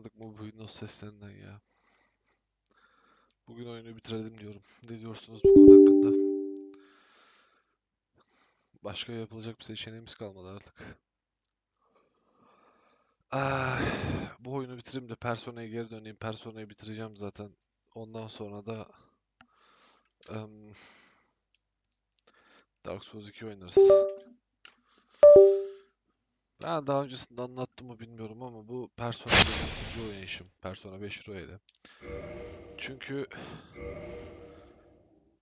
çıkarmadık mı bu Windows seslerinden ya? Bugün oyunu bitirelim diyorum. Ne diyorsunuz bu konu hakkında? Başka yapılacak bir seçeneğimiz kalmadı artık. Ay, bu oyunu bitireyim de Persona'ya geri döneyim. Persona'yı bitireceğim zaten. Ondan sonra da em, Dark Souls 2 oynarız. Ben daha öncesinde anlattım mı bilmiyorum ama bu Persona benim ikinci oynayışım. Persona 5 Royal'e. Çünkü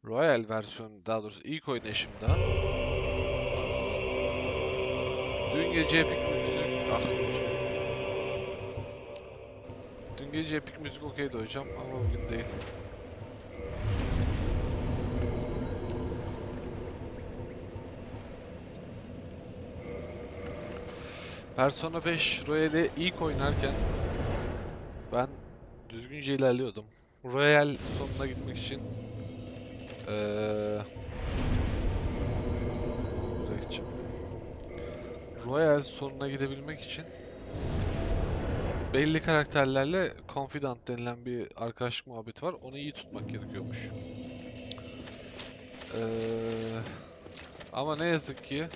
Royal versiyon daha doğrusu ilk oynayışımda dün gece epik müzik ah. Dün gece epik müzik okeydi hocam ama bugün değil. Persona 5 Royale'i ilk oynarken ben düzgünce ilerliyordum. Royal sonuna gitmek için gideceğim. Royal sonuna gidebilmek için belli karakterlerle confidant denilen bir arkadaşlık muhabbeti var. Onu iyi tutmak gerekiyormuş. Eee, ama ne yazık ki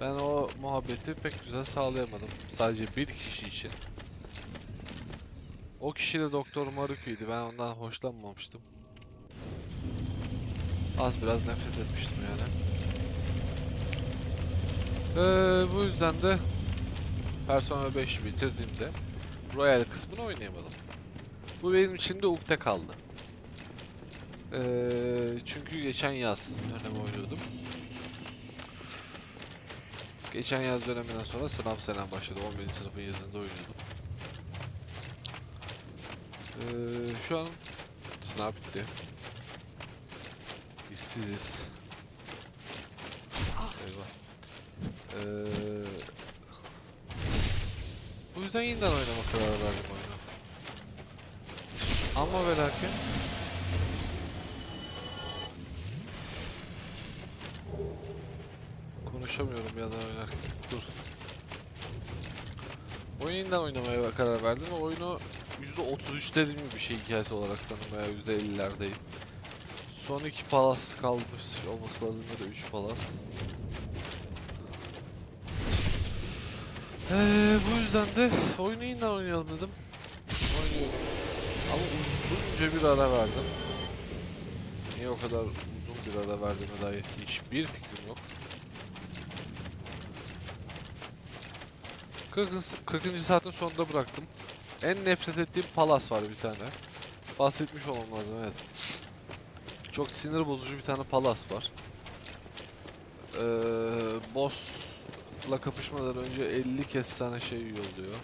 ben o muhabbeti pek güzel sağlayamadım. Sadece bir kişi için. O kişi de Doktor Maruki'ydi. Ben ondan hoşlanmamıştım. Az biraz nefret etmiştim yani. Ee, bu yüzden de Persona 5'i bitirdiğimde Royal kısmını oynayamadım. Bu benim için de ukde kaldı. Ee, çünkü geçen yaz dönem oynuyordum. Geçen yaz döneminden sonra sınav senem başladı. 11. sınıfın yazında oynuyordum. Ee, şu an sınav bitti. İşsiziz. Eyvah. Ee, bu yüzden yeniden oynama kararı verdim oyunu. Ama ve lakin konuşamıyorum bir yandan oynarken. Dur. Oyunu yeniden oynamaya karar verdim ve oyunu %33 dediğim gibi bir şey hikayesi olarak sanırım veya %50'lerdeyim. Son iki palas kalmış olması lazım ya da 3 palas. Ee, bu yüzden de oyunu yeniden oynayalım dedim. Oynuyorum. Ama uzunca bir ara verdim. Niye o kadar uzun bir ara verdiğime dair hiçbir fikrim yok. 40. 40. saatin sonunda bıraktım. En nefret ettiğim palas var bir tane. Bahsetmiş olmam lazım evet. Çok sinir bozucu bir tane palas var. Ee, boss'la kapışmadan önce 50 kez sana şey yolluyor.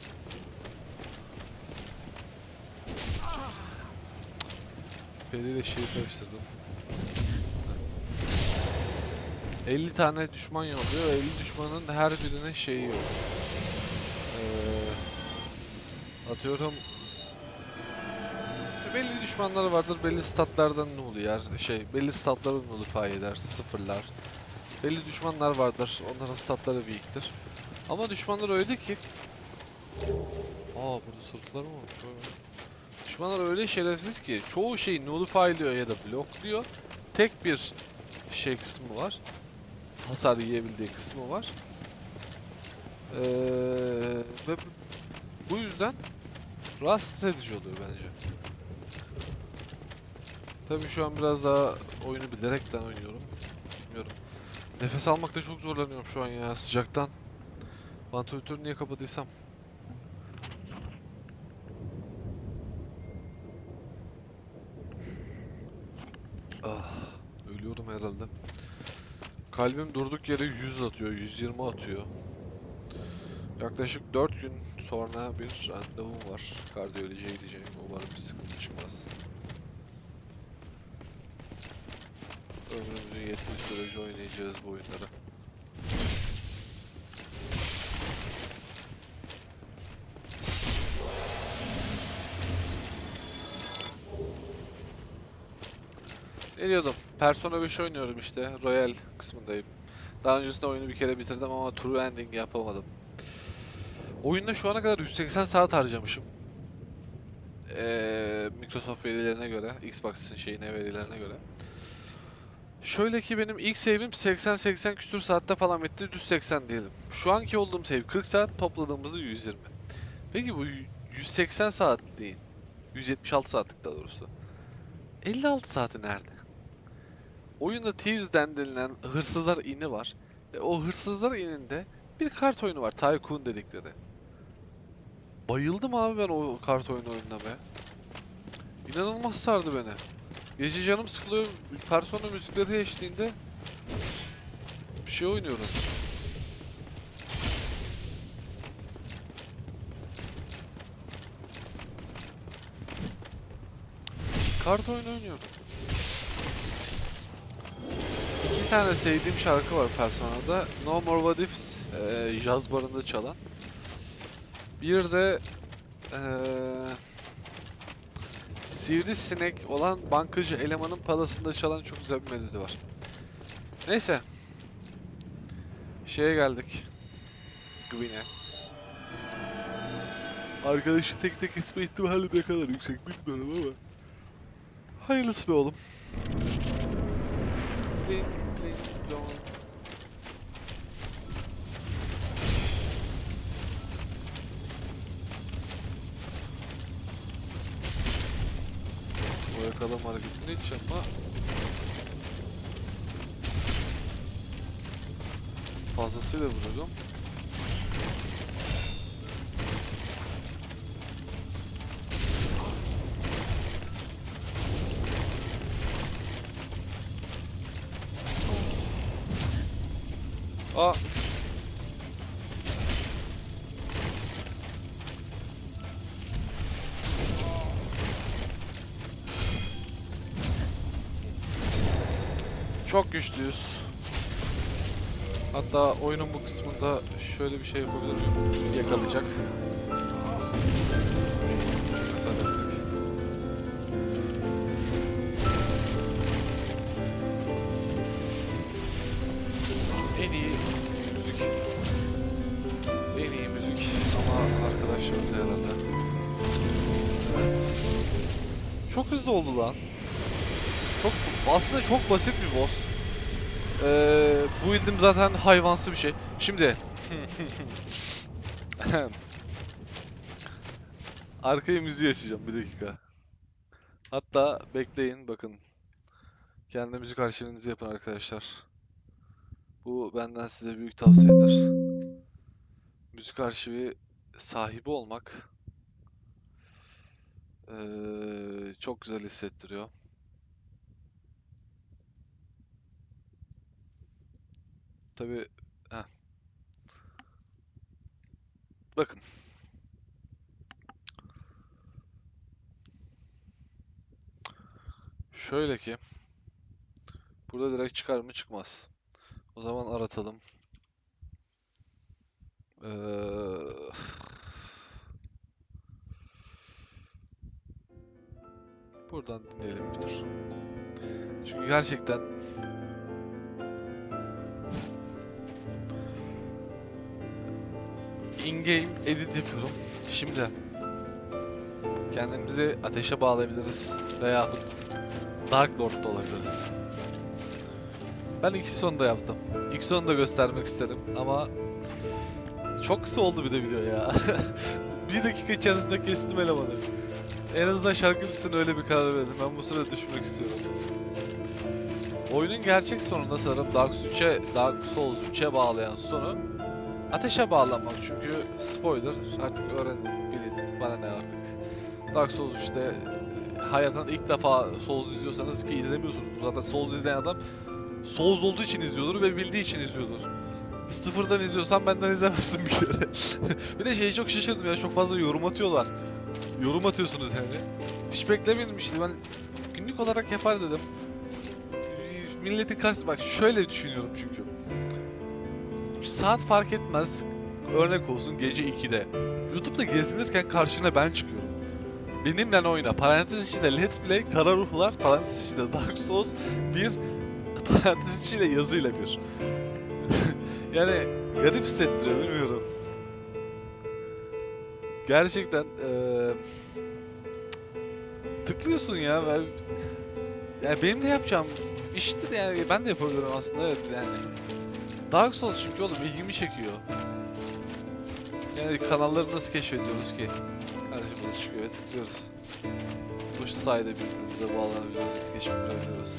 Peri ile şeyi karıştırdım. 50 tane düşman yolluyor. 50 düşmanın her birine şeyi yok. Atıyorum belli düşmanları vardır, belli statlardan nul yer, şey, belli statları nullify eder, sıfırlar. Belli düşmanlar vardır, onların statları weak'tir. Ama düşmanlar öyle ki... Aa burada sırtları mı var? Düşmanlar öyle şerefsiz ki çoğu şeyi nullify'liyor ya da blokluyor. Tek bir şey kısmı var. Hasar yiyebildiği kısmı var. Ee, ve bu yüzden rahatsız edici oluyor bence. Tabii şu an biraz daha oyunu bilerekten oynuyorum. Bilmiyorum. Nefes almakta çok zorlanıyorum şu an ya sıcaktan. Vantilatörü niye kapatıysam. Ah, ölüyorum herhalde. Kalbim durduk yere 100 atıyor, 120 atıyor. Yaklaşık 4 gün sonra bir randevum var. Kardiyolojiye gideceğim. Umarım bir sıkıntı çıkmaz. Ömrümüzün yettiği sürece oynayacağız bu oyunları. Ne diyordum? Persona 5 oynuyorum işte. Royal kısmındayım. Daha öncesinde oyunu bir kere bitirdim ama true ending yapamadım. Oyunda şu ana kadar 180 saat harcamışım. Ee, Microsoft verilerine göre, Xbox'ın şeyine verilerine göre. Şöyle ki benim ilk save'im 80-80 küsur saatte falan bitti. Düz 80 diyelim. Şu anki olduğum save 40 saat, topladığımızda 120. Peki bu 180 saat değil. 176 saatlik daha doğrusu. 56 saati nerede? Oyunda Thieves denilen hırsızlar ini var. Ve o hırsızlar ininde bir kart oyunu var. Tycoon dedikleri. Bayıldım abi ben o kart oyunu oynamaya. İnanılmaz sardı beni. Gece canım sıkılıyor. Persona müzikleri eşliğinde bir şey oynuyorum. Kart oyunu oynuyorum. İki tane sevdiğim şarkı var Persona'da. No More What Ifs, eee jazz barında çalan. Bir de eee Sivrisinek olan bankacı elemanın palasında çalan çok güzel bir melodi var. Neyse. Şeye geldik. Gwyn'e. Arkadaşı tek tek kesme ihtimali ne kadar yüksek bilmiyorum ama. Hayırlısı be oğlum. Bling yakalama hareketini hiç yapma. Fazlasıyla vuruyordum. Güçlüyüz. Hatta oyunun bu kısmında şöyle bir şey yapabilirim. Yakalayacak. Mesela direkt. En iyi müzik. En iyi müzik ama arkadaş öldü herhalde. Çok hızlı oldu lan. Çok aslında çok basit bir boss. Ee, bu build'im zaten hayvansı bir şey. Şimdi Arkaya müziği açacağım bir dakika. Hatta bekleyin bakın. Kendi müzik arşivinizi yapın arkadaşlar. Bu benden size büyük tavsiyedir. Müzik arşivi sahibi olmak eee, çok güzel hissettiriyor. Tabii heh. Bakın. Şöyle ki burada direkt çıkar mı çıkmaz. O zaman aratalım. Eee, Buradan dinleyelim bir tur. Çünkü gerçekten in-game edit yapıyorum. Şimdi kendimizi ateşe bağlayabiliriz veyahut Dark Lord'da olabiliriz. Ben iki sonu da yaptım. İlk sonu da göstermek isterim ama çok kısa oldu bir de video ya. bir dakika içerisinde kestim elemanı. En azından şarkı bitsin öyle bir karar verelim. Ben bu sırada düşmek istiyorum. Oyunun gerçek sonunda sanırım Dark Souls 3'e Dark Souls 3'e bağlayan sonu ateşe bağlanmak çünkü spoiler artık öğrenin bilin bana ne artık. Dark Souls 3'te hayatın ilk defa Souls izliyorsanız ki izlemiyorsunuzdur zaten Souls izleyen adam Souls olduğu için izliyordur ve bildiği için izliyordur. Sıfırdan izliyorsan benden izlemezsin bir kere. bir de şeyi çok şaşırdım ya çok fazla yorum atıyorlar. Yorum atıyorsunuz yani. Hiç beklemiyordum işte ben günlük olarak yapar dedim. Milletin karşısında bak şöyle düşünüyorum çünkü. Saat fark etmez. Örnek olsun gece 2'de. YouTube'da gezinirken karşına ben çıkıyorum. Benimle oyna. Parantez içinde Let's Play, Kara Ruhlar, parantez içinde Dark Souls 1, parantez içinde yazıyla bir. yani garip hissettiriyor bilmiyorum. Gerçekten eee, tıklıyorsun ya. Ben, yani benim de yapacağım iştir yani. Ben de yapabilirim aslında evet yani. Dark Souls çünkü oğlum ilgimi çekiyor. Yani kanalları nasıl keşfediyoruz ki? Karşımıza çıkıyor ve tıklıyoruz. Bu sayede birbirimize bağlanabiliyoruz, etkileşim kurabiliyoruz.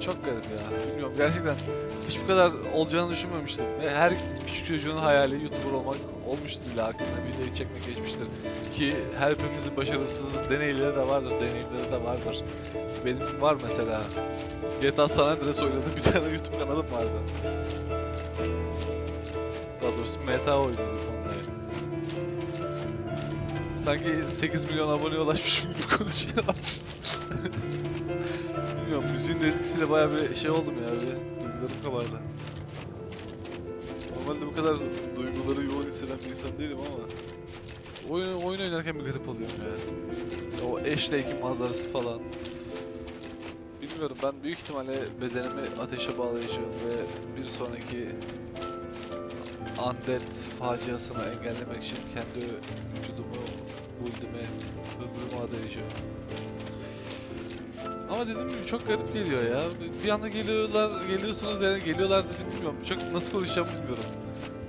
Çok garip ya. Bilmiyorum gerçekten hiç bu kadar olacağını düşünmemiştim. Her küçük çocuğun hayali YouTuber olmak olmuştur illa aklında videoyu çekmek geçmiştir. Ki her hepimizin başarısız deneyleri de vardır, deneyimleri de vardır. Benim var mesela. GTA San Andreas oynadım, bir tane YouTube kanalım vardı. Daha doğrusu meta oynuyorduk onunla. Sanki 8 milyon aboneye ulaşmışım gibi konuşuyor. Bilmiyorum müziğin etkisiyle bayağı bir şey oldum ya bir duygularım kabardı. Normalde bu kadar duyguları yoğun hisseden bir insan değilim ama oyun, oyun oynarken bir garip oluyorum ya. O Ashley'in manzarası falan. Bilmiyorum ben büyük ihtimalle bedenimi ateşe bağlayacağım ve bir sonraki Undead faciasını engellemek için kendi vücudumu, build'imi, ömrümü adayacağım. Ama dediğim gibi çok garip geliyor ya. Bir- anda geliyorlar, geliyorsunuz yani geliyorlar dedim bilmiyorum. Çok nasıl konuşacağım bilmiyorum.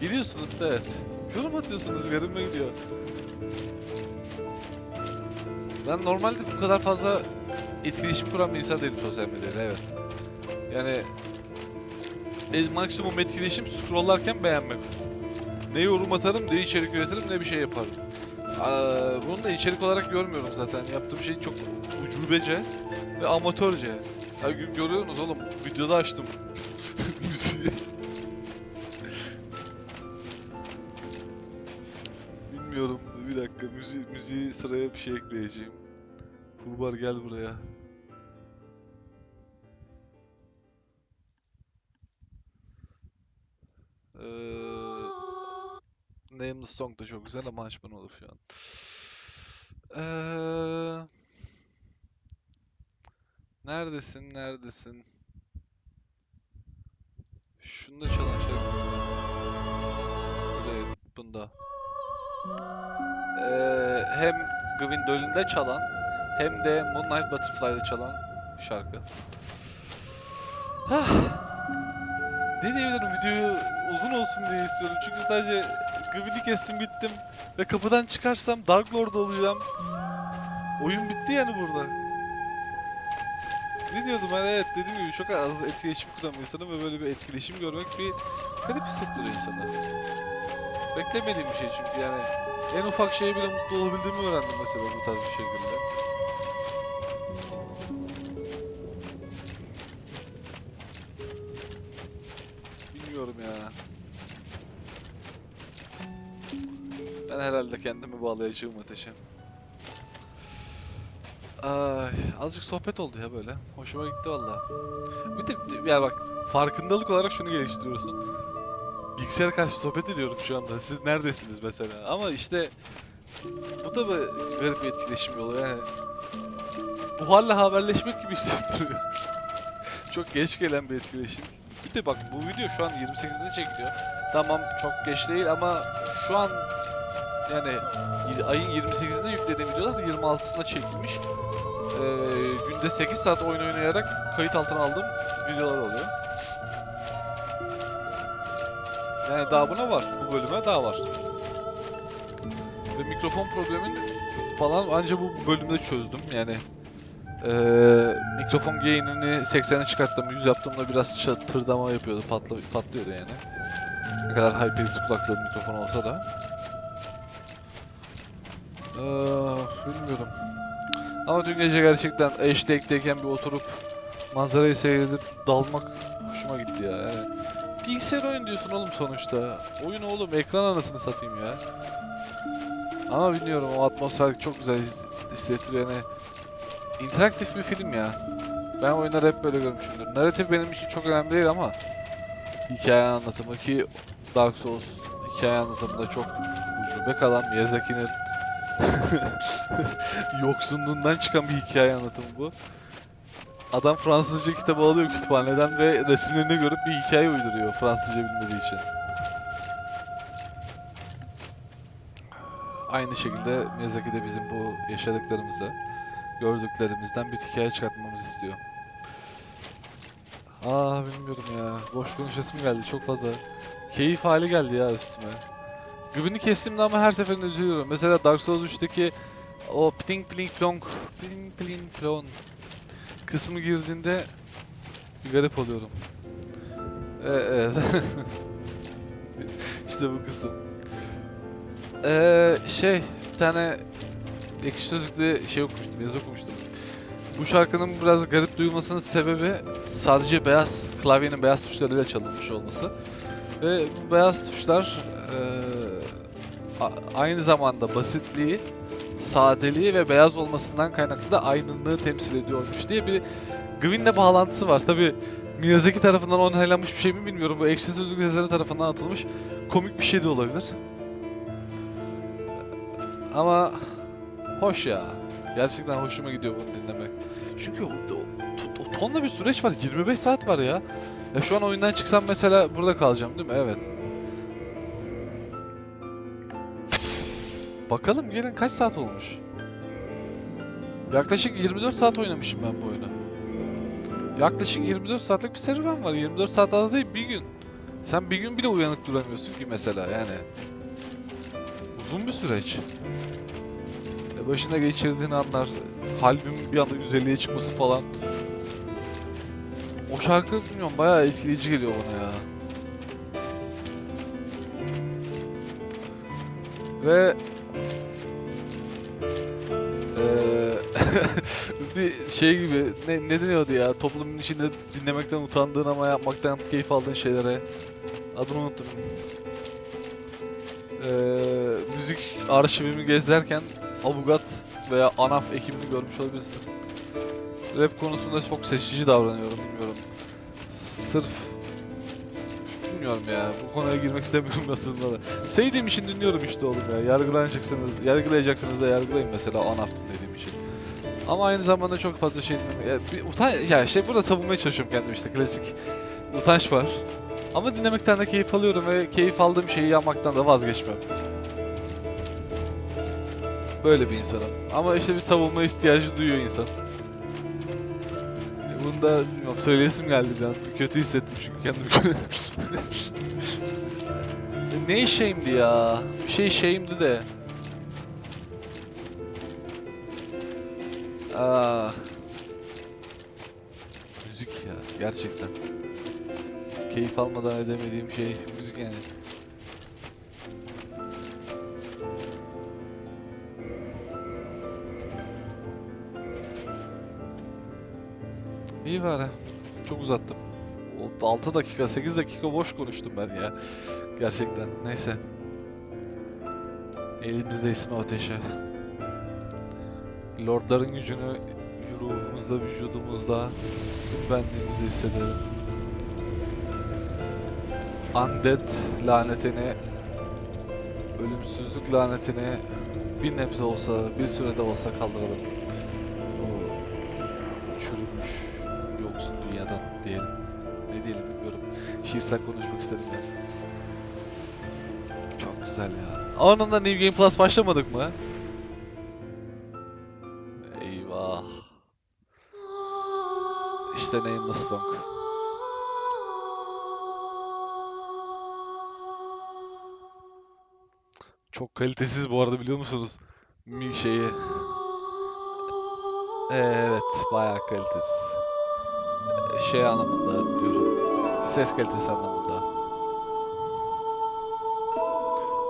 Geliyorsunuz evet. Yorum atıyorsunuz garibime gidiyor. Ben normalde bu kadar fazla etkileşim kuran bir insan değilim sosyal medyada evet. Yani el maksimum etkileşim scrolllarken beğenmek. Ne yorum atarım, ne içerik üretirim, ne bir şey yaparım. Aa, bunu da içerik olarak görmüyorum zaten. Yaptığım şey çok ucubece ve amatörce. Ya gö- görüyorsunuz oğlum, videoda açtım. Müziği. Bilmiyorum, bir dakika müziği, müziği sıraya bir şey ekleyeceğim. Furbar gel buraya. Ee, Nameless Song da çok güzel ama açman olur şu an. Ee, neredesin, neredesin? Şunda çalan şey. Değil, bunda. Ee, hem Gwendolyn'de çalan hem de Moonlight Butterfly'da çalan şarkı. Hah. Ne diyebilirim videoyu uzun olsun diye istiyorum çünkü sadece Gwyn'i kestim bittim ve kapıdan çıkarsam Dark Lord olacağım. Oyun bitti yani burada. Ne diyordum ben evet dediğim gibi çok az etkileşim kuran bir insanım ve böyle bir etkileşim görmek bir garip hissettiriyor insana. Beklemediğim bir şey çünkü yani en ufak şeye bile mutlu olabildiğimi öğrendim mesela bu tarz bir şekilde. Kendimi bağlayacağım ateşe. Ay, azıcık sohbet oldu ya böyle. Hoşuma gitti valla. Bir de ya bak farkındalık olarak şunu geliştiriyorsun. Bilgisayara karşı sohbet ediyorum şu anda. Siz neredesiniz mesela? Ama işte bu da bir garip bir etkileşim yolu yani. Buharla haberleşmek gibi hissettiriyor. çok geç gelen bir etkileşim. Bir de bak bu video şu an 28'inde çekiliyor. Tamam çok geç değil ama şu an yani ayın 28'inde yüklediğim videolar 26'sında çekilmiş. Ee, günde 8 saat oyun oynayarak kayıt altına aldığım videolar oluyor. Yani daha buna var. Bu bölüme daha var. Ve mikrofon problemin falan anca bu bölümde çözdüm. Yani eee, mikrofon gain'ini 80'e çıkarttım. 100 yaptığımda biraz çatırdama yapıyordu. Patla, patlıyordu yani. Ne kadar HyperX kulaklığı mikrofon olsa da. Eee, bilmiyorum. Ama dün gece gerçekten HD'deyken bir oturup manzarayı seyredip dalmak hoşuma gitti ya. Yani bilgisayar oyun diyorsun oğlum sonuçta. Oyun oğlum ekran anasını satayım ya. Ama bilmiyorum o atmosfer çok güzel his- hissettiriyor yani. interaktif bir film ya. Ben oyunları hep böyle görmüşümdür. Narratif benim için çok önemli değil ama hikaye anlatımı ki Dark Souls hikaye anlatımında çok ucube kalan Miyazaki'nin yoksunluğundan çıkan bir hikaye anlatımı bu. Adam Fransızca kitabı alıyor kütüphaneden ve resimlerini görüp bir hikaye uyduruyor Fransızca bilmediği için. aynı şekilde Miyazaki de bizim bu yaşadıklarımızı, gördüklerimizden bir hikaye çıkartmamızı istiyor. Aa bilmiyorum ya. Boş konuşasım geldi çok fazla. Keyif hali geldi ya üstüme. Gübünü kestimde ama her seferinde üzülüyorum. Mesela Dark Souls 3'teki o pling pling plong, pling pling plong kısmı girdiğinde garip oluyorum. E, evet. işte bu kısım. Ee, şey, bir tane ekşi sözlükte şey okumuştum, yazı okumuştum. Bu şarkının biraz garip duyulmasının sebebi sadece beyaz, klavyenin beyaz tuşlarıyla çalınmış olması. Ve bu beyaz tuşlar eee, a- aynı zamanda basitliği, sadeliği ve beyaz olmasından kaynaklı da aydınlığı temsil ediyormuş diye bir Gwyn'le bağlantısı var. Tabi Miyazaki tarafından onaylanmış bir şey mi bilmiyorum. Bu ekşi sözlük yazarı tarafından atılmış komik bir şey de olabilir. Ama hoş ya. Gerçekten hoşuma gidiyor bunu dinlemek. Çünkü tonla bir süreç var. 25 saat var ya. Ya şu an oyundan çıksam mesela burada kalacağım değil mi? Evet. Bakalım gelin kaç saat olmuş? Yaklaşık 24 saat oynamışım ben bu oyunu. Yaklaşık 24 saatlik bir serüven var. 24 saat az değil bir gün. Sen bir gün bile uyanık duramıyorsun ki mesela yani. Uzun bir süreç. E başına geçirdiğin anlar, kalbin bir anda 150'ye çıkması falan. O şarkı bilmiyorum bayağı etkileyici geliyor bana ya. Ve bir şey gibi ne, ne deniyordu ya toplumun içinde dinlemekten utandığın ama yapmaktan keyif aldığın şeylere adını unuttum. Eee, müzik arşivimi gezerken Avugat veya ANAF ekibini görmüş olabilirsiniz. Rap konusunda çok seçici davranıyorum bilmiyorum. Sırf bilmiyorum ya. Bu konuya girmek istemiyorum aslında da. Sevdiğim için dinliyorum işte oğlum ya. Yargılanacaksınız, yargılayacaksınız da yargılayın mesela Anaft'ın dediğim. Ama aynı zamanda çok fazla şey. Ya, bir utan ya şey burada savunmaya çalışıyorum kendimi işte klasik utanç var. Ama dinlemekten de keyif alıyorum ve keyif aldığım şeyi yapmaktan da vazgeçmem. Böyle bir insanım. Ama işte bir savunma ihtiyacı duyuyor insan. Bunu da bilmiyorum, söyleyesim geldi bir an. Kötü hissettim çünkü kendimi. ne şeyimdi ya? Bir şey şeyimdi de. Aa. Müzik ya gerçekten. Keyif almadan edemediğim şey müzik yani. İyi bari. Çok uzattım. O 6 dakika, 8 dakika boş konuştum ben ya. Gerçekten. Neyse. Elimizdeysin o ateşe. Lordların gücünü ruhumuzda, vücudumuzda, tüm benliğimizde hissedelim. Undead lanetini, ölümsüzlük lanetini bir nebze olsa, bir sürede olsa kaldıralım. Bu çürümüş, yoksun dünyadan diyelim. Ne diyelim bilmiyorum. Şiirsel konuşmak ben. Çok güzel ya. Anında New Game Plus başlamadık mı? İşte Nameless Song. Çok kalitesiz bu arada biliyor musunuz? Mi şeyi. Evet, bayağı kalitesiz. Şey anlamında diyorum. Ses kalitesi anlamında.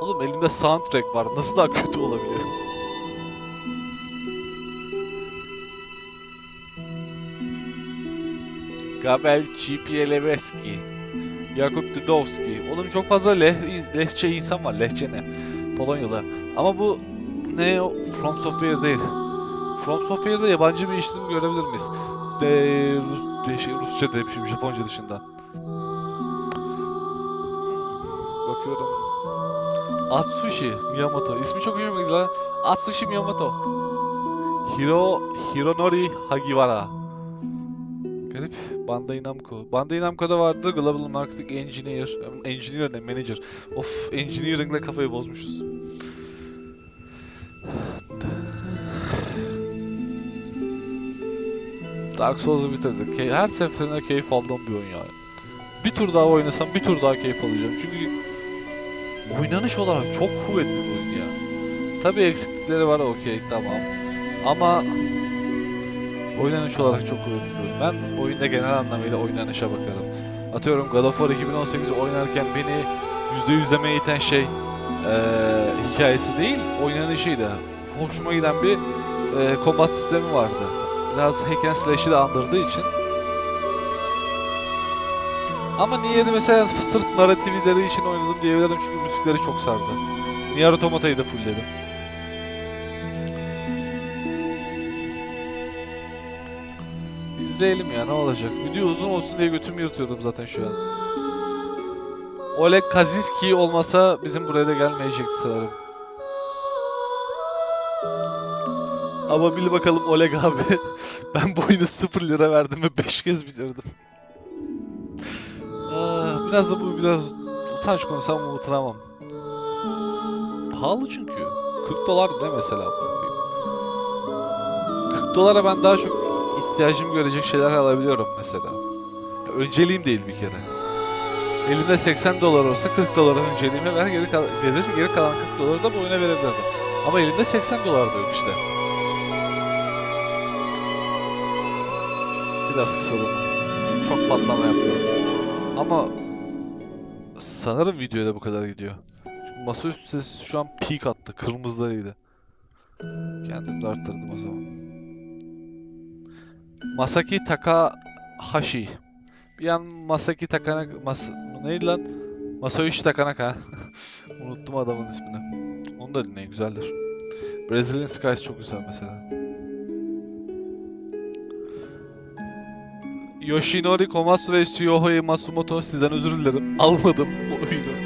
Oğlum elimde soundtrack var. Nasıl daha kötü olabilir? Gabel Cipielewski. Jakub Dudowski. Oğlum çok fazla leh, lehçe insan var. Lehçe ne? Polonyalı. Ama bu ne o? From Software değil. From Software'da yabancı bir işlem görebilir miyiz? De, Rus, de, şey, Rusça demişim Japonca dışında. Bakıyorum. Atsushi Miyamoto. İsmi çok hoşuma gitti lan. Atsushi Miyamoto. Hiro Hironori Hagiwara garip. Bandai Namco. Bandai Namco'da vardı Global Marketing Engineer. Engineer ne? Manager. Of Engineering'le kafayı bozmuşuz. Dark Souls'u bitirdik. Her seferinde keyif aldığım bir oyun yani. Bir tur daha oynasam bir tur daha keyif alacağım. Çünkü oynanış olarak çok kuvvetli bir oyun ya. Tabii eksiklikleri var okey tamam. Ama oynanış olarak çok kuvvetli oyun. Ben oyunda genel anlamıyla oynanışa bakarım. Atıyorum God of War 2018 oynarken beni %100 demeye iten şey eee, hikayesi değil, oynanışıydı. Hoşuma giden bir eee combat sistemi vardı. Biraz hack and slash'i de andırdığı için. Ama Nier'i mesela sırf narrativleri için oynadım diyebilirim çünkü müzikleri çok sardı. Nier Automata'yı da fullledim. İzleyelim ya ne olacak. Video uzun olsun diye götümü yırtıyorum zaten şu an. Oleg Kazinski olmasa bizim buraya da gelmeyecekti sanırım. Ama bil bakalım Oleg abi. ben bu oyunu 0 lira verdim ve 5 kez bitirdim. Ah, biraz da bu biraz utanç konusu ama utanamam. Pahalı çünkü. 40 dolar ne mesela koyayım. 40 dolara ben daha çok ihtiyacımı görecek şeyler alabiliyorum mesela. Önceliğim değil bir kere. Elimde 80 dolar olsa 40 dolara önceliğime ver geri, kal verir, geri kalan 40 doları da bu oyuna verebilirdim. Ama elimde 80 dolar da yok işte. Biraz kısalım. Çok patlama yapıyorum. Ama sanırım videoya da bu kadar gidiyor. Çünkü masaüstü sesi şu an peak attı. Kırmızıdaydı. Kendim de arttırdım o zaman. Masaki Takahashi. Bir an Masaki Takanaka... Mas... Neydi lan? Masayoshi Takanaka. Unuttum adamın ismini. Onu da dinleyin güzeldir. Brazilian Skies çok güzel mesela. Yoshinori Komatsu ve Shuhei Matsumoto sizden özür dilerim. Almadım bu oyunu.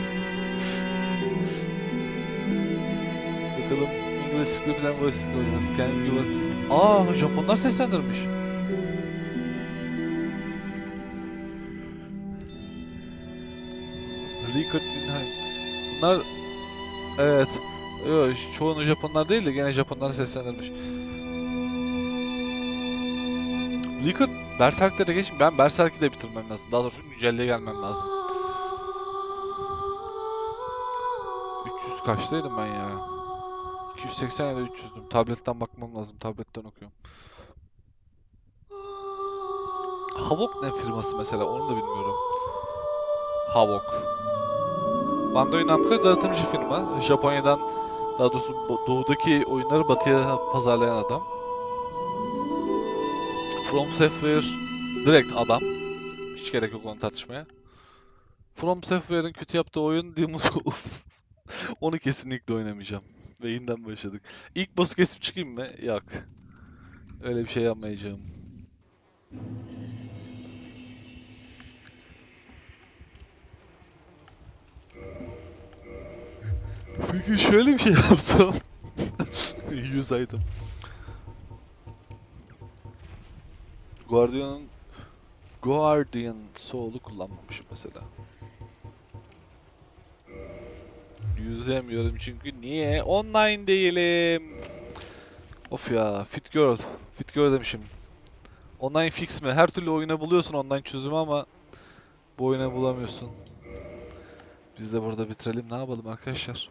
Bakalım English Script and Voice Recordings Can you. Aa Japonlar seslendirmiş. Bunlar... Evet. Yok çoğunu Japonlar değil de gene Japonlar seslendirmiş. Rickard Berserk'te geç. Ben Berserk'i de bitirmem lazım. Daha doğrusu güncelliğe gelmem lazım. 300 kaçtaydım ben ya? 280 ya da 300'düm. Tabletten bakmam lazım. Tabletten okuyorum. Havok ne firması mesela? Onu da bilmiyorum. Havok. Bandai Namco dağıtımcı firma. Japonya'dan daha doğrusu doğudaki oyunları batıya pazarlayan adam. From Software direkt adam. Hiç gerek yok onu tartışmaya. From Software'ın kötü yaptığı oyun Demon's Souls. Onu kesinlikle oynamayacağım. Ve yeniden başladık. İlk boss'u kesip çıkayım mı? Yok. Öyle bir şey yapmayacağım. Peki şöyle bir şey yapsam. 100 item. Guardian'ın Guardian Soul'u kullanmamışım mesela. Yüzemiyorum çünkü niye? Online değilim. Of ya, Fit Girl. Fit Girl demişim. Online fix mi? Her türlü oyuna buluyorsun online çözümü ama bu oyuna bulamıyorsun. Biz de burada bitirelim. Ne yapalım arkadaşlar?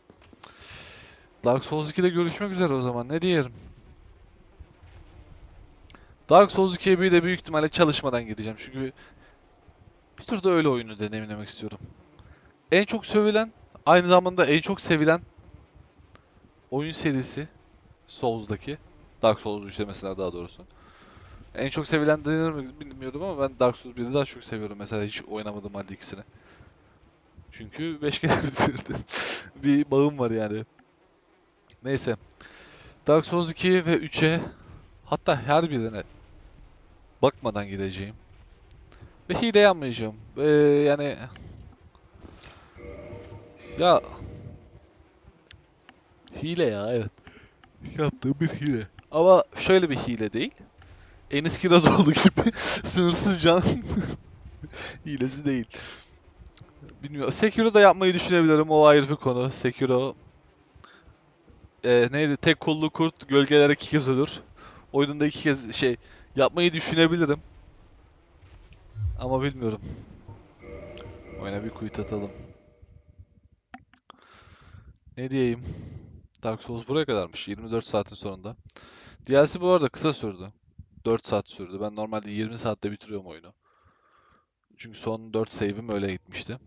Dark Souls 2'de görüşmek üzere o zaman. Ne diyelim? Dark Souls 2'ye bir de büyük ihtimalle çalışmadan gideceğim. Çünkü bir turda öyle oyunu deneyimlemek istiyorum. En çok sövülen, aynı zamanda en çok sevilen oyun serisi Souls'daki. Dark Souls 3'te mesela daha doğrusu. En çok sevilen denir mi bilmiyorum ama ben Dark Souls 1'i daha çok seviyorum mesela hiç oynamadım halde ikisini. Çünkü 5 kere bitirdim. bir bağım var yani. Neyse. Dark Souls 2 ve 3'e hatta her birine bakmadan gideceğim. Ve hile yapmayacağım. Ee, yani ya hile ya evet. Yaptığım bir hile. Ama şöyle bir hile değil. Enis Kirazoğlu gibi sınırsız can hilesi değil. Bilmiyorum. Sekiro da yapmayı düşünebilirim. O ayrı bir konu. Sekiro e, neydi? Tek kollu kurt gölgelere iki kez ölür. Oyununda iki kez şey Yapmayı düşünebilirim. Ama bilmiyorum. Oyuna bir quit atalım. Ne diyeyim? Dark Souls buraya kadarmış. 24 saatin sonunda. DLC bu arada kısa sürdü. 4 saat sürdü. Ben normalde 20 saatte bitiriyorum oyunu. Çünkü son 4 save'im öyle gitmişti.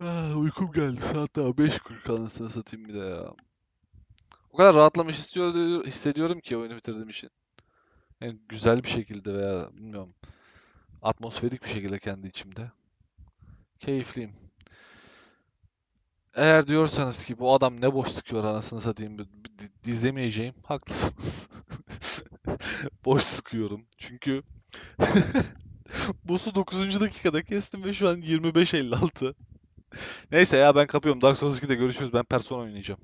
Ah, uykum geldi. Saat daha 5.40 anasını satayım bir de ya. O kadar rahatlamış istiyor, hissediyorum ki oyunu bitirdiğim için. Yani güzel bir şekilde veya bilmiyorum. Atmosferik bir şekilde kendi içimde. Keyifliyim. Eğer diyorsanız ki bu adam ne boş sıkıyor anasını satayım dizlemeyeceğim. Haklısınız. Boş sıkıyorum. Çünkü boss'u 9. dakikada kestim ve şu an 25.56. Neyse ya ben kapıyorum. Dark Souls 2'de görüşürüz. Ben Persona oynayacağım.